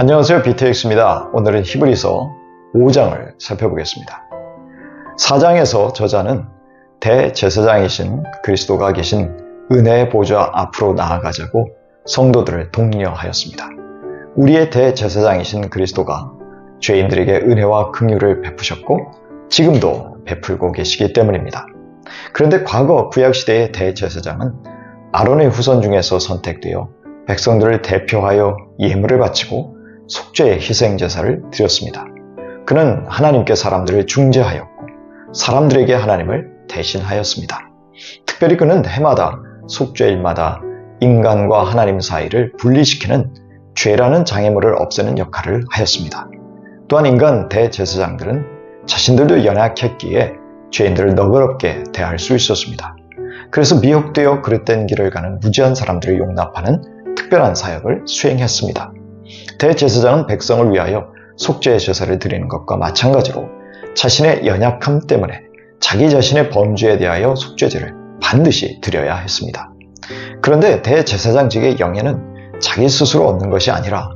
안녕하세요. BTX입니다. 오늘은 히브리서 5장을 살펴보겠습니다. 4장에서 저자는 대제사장이신 그리스도가 계신 은혜의 보좌 앞으로 나아가자고 성도들을 독려하였습니다. 우리의 대제사장이신 그리스도가 죄인들에게 은혜와 긍휼을 베푸셨고 지금도 베풀고 계시기 때문입니다. 그런데 과거 구약시대의 대제사장은 아론의 후손 중에서 선택되어 백성들을 대표하여 예물을 바치고 속죄의 희생제사를 드렸습니다. 그는 하나님께 사람들을 중재하였고 사람들에게 하나님을 대신하였습니다. 특별히 그는 해마다 속죄일마다 인간과 하나님 사이를 분리시키는 죄라는 장애물을 없애는 역할을 하였습니다. 또한 인간 대제사장들은 자신들도 연약했기에 죄인들을 너그럽게 대할 수 있었습니다. 그래서 미혹되어 그릇된 길을 가는 무지한 사람들을 용납하는 특별한 사역을 수행했습니다. 대제사장은 백성을 위하여 속죄의 제사를 드리는 것과 마찬가지로 자신의 연약함 때문에 자기 자신의 범죄에 대하여 속죄제를 반드시 드려야 했습니다. 그런데 대제사장직의 영예는 자기 스스로 얻는 것이 아니라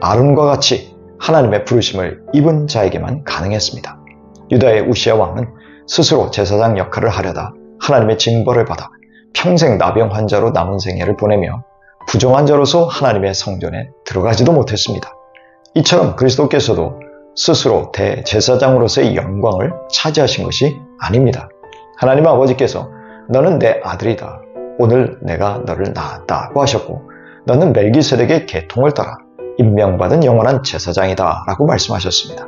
아론과 같이 하나님의 부르심을 입은 자에게만 가능했습니다. 유다의 우시아 왕은 스스로 제사장 역할을 하려다 하나님의 징벌을 받아 평생 나병 환자로 남은 생애를 보내며 부정한 자로서 하나님의 성전에 들어가지도 못했습니다. 이처럼 그리스도께서도 스스로 대제사장으로서의 영광을 차지하신 것이 아닙니다. 하나님 아버지께서 너는 내 아들이다. 오늘 내가 너를 낳았다고 하셨고 너는 멜기세덱의 계통을 따라 임명받은 영원한 제사장이다 라고 말씀하셨습니다.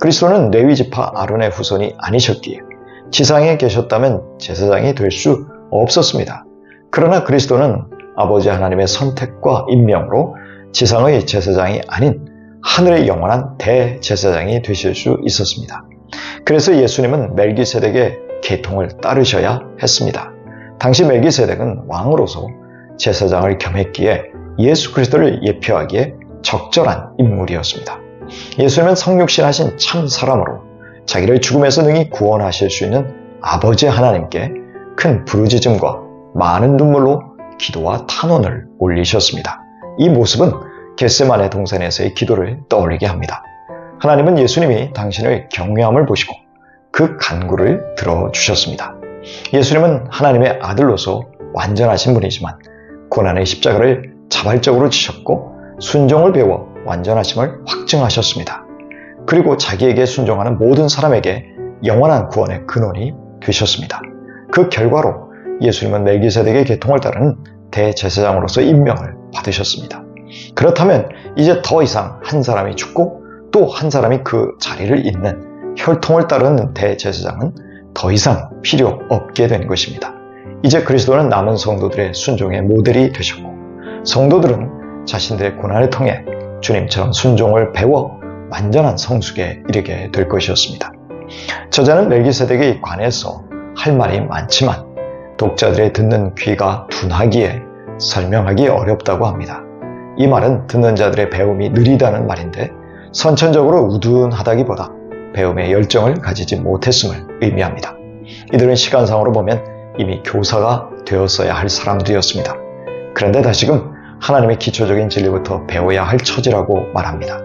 그리스도는 레위지파 아론의 후손이 아니셨기에 지상에 계셨다면 제사장이 될 수 없었습니다. 그러나 그리스도는 아버지 하나님의 선택과 임명으로 지상의 제사장이 아닌 하늘의 영원한 대제사장이 되실 수 있었습니다. 그래서 예수님은 멜기세덱의 계통을 따르셔야 했습니다. 당시 멜기세덱은 왕으로서 제사장을 겸했기에 예수 그리스도를 예표하기에 적절한 인물이었습니다. 예수님은 성육신하신 참 사람으로 자기를 죽음에서 능히 구원하실 수 있는 아버지 하나님께 큰 부르짖음과 많은 눈물로 기도와 탄원을 올리셨습니다. 이 모습은 겟세만의 동산에서의 기도를 떠올리게 합니다. 하나님은 예수님이 당신을 경외함을 보시고 그 간구를 들어주셨습니다. 예수님은 하나님의 아들로서 완전하신 분이지만 고난의 십자가를 자발적으로 지셨고 순종을 배워 완전하심을 확증하셨습니다. 그리고 자기에게 순종하는 모든 사람에게 영원한 구원의 근원이 되셨습니다. 그 결과로 예수님은 멜기세덱의 계통을 따르는 대제사장으로서 임명을 받으셨습니다. 그렇다면 이제 더 이상 한 사람이 죽고 또 한 사람이 그 자리를 잇는 혈통을 따르는 대제사장은 더 이상 필요 없게 된 것입니다. 이제 그리스도는 남은 성도들의 순종의 모델이 되셨고 성도들은 자신들의 고난을 통해 주님처럼 순종을 배워 완전한 성숙에 이르게 될 것이었습니다. 저자는 멜기세덱에 관해서 할 말이 많지만 독자들의 듣는 귀가 둔하기에 설명하기 어렵다고 합니다. 이 말은 듣는 자들의 배움이 느리다는 말인데 선천적으로 우둔하다기보다 배움의 열정을 가지지 못했음을 의미합니다. 이들은 시간상으로 보면 이미 교사가 되었어야 할 사람들이었습니다. 그런데 다시금 하나님의 기초적인 진리부터 배워야 할 처지라고 말합니다.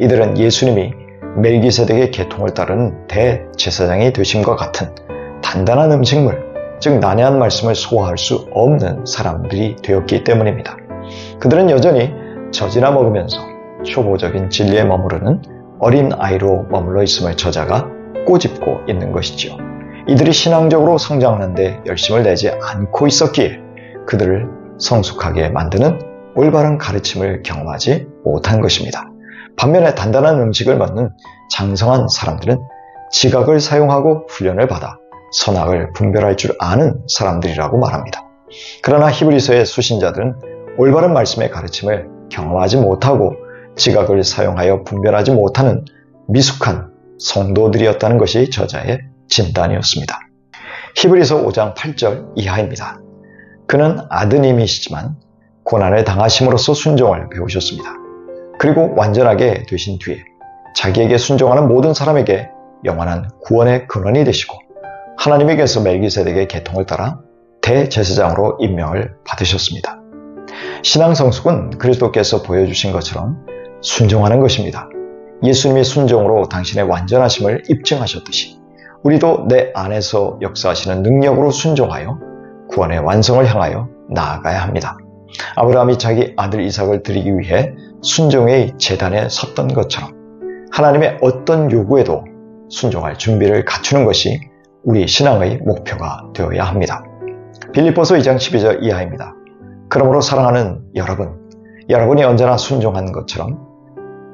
이들은 예수님이 멜기세덱의 계통을 따르는 대제사장이 되심과 같은 단단한 음식물, 즉 난해한 말씀을 소화할 수 없는 사람들이 되었기 때문입니다. 그들은 여전히 젖이나 먹으면서 초보적인 진리에 머무르는 어린 아이로 머물러 있음을 저자가 꼬집고 있는 것이지요. 이들이 신앙적으로 성장하는데 열심을 내지 않고 있었기에 그들을 성숙하게 만드는 올바른 가르침을 경험하지 못한 것입니다. 반면에 단단한 음식을 먹는 장성한 사람들은 지각을 사용하고 훈련을 받아 선악을 분별할 줄 아는 사람들이라고 말합니다. 그러나 히브리서의 수신자들은 올바른 말씀의 가르침을 경험하지 못하고 지각을 사용하여 분별하지 못하는 미숙한 성도들이었다는 것이 저자의 진단이었습니다. 히브리서 5장 8절 이하입니다. 그는 아드님이시지만 고난을 당하심으로써 순종을 배우셨습니다. 그리고 완전하게 되신 뒤에 자기에게 순종하는 모든 사람에게 영원한 구원의 근원이 되시고 하나님에게서 멜기세덱의 계통을 따라 대제사장으로 임명을 받으셨습니다. 신앙 성숙은 그리스도께서 보여주신 것처럼 순종하는 것입니다. 예수님의 순종으로 당신의 완전하심을 입증하셨듯이 우리도 내 안에서 역사하시는 능력으로 순종하여 구원의 완성을 향하여 나아가야 합니다. 아브라함이 자기 아들 이삭을 드리기 위해 순종의 재단에 섰던 것처럼 하나님의 어떤 요구에도 순종할 준비를 갖추는 것이 우리 신앙의 목표가 되어야 합니다. 빌립보서 2장 12절 이하입니다. 그러므로 사랑하는 여러분, 여러분이 언제나 순종한 것처럼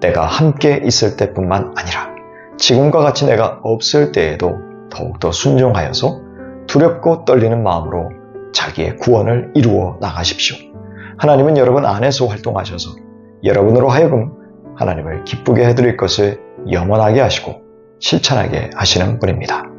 내가 함께 있을 때뿐만 아니라 지금과 같이 내가 없을 때에도 더욱더 순종하여서 두렵고 떨리는 마음으로 자기의 구원을 이루어 나가십시오. 하나님은 여러분 안에서 활동하셔서 여러분으로 하여금 하나님을 기쁘게 해드릴 것을 영원하게 하시고 실천하게 하시는 분입니다.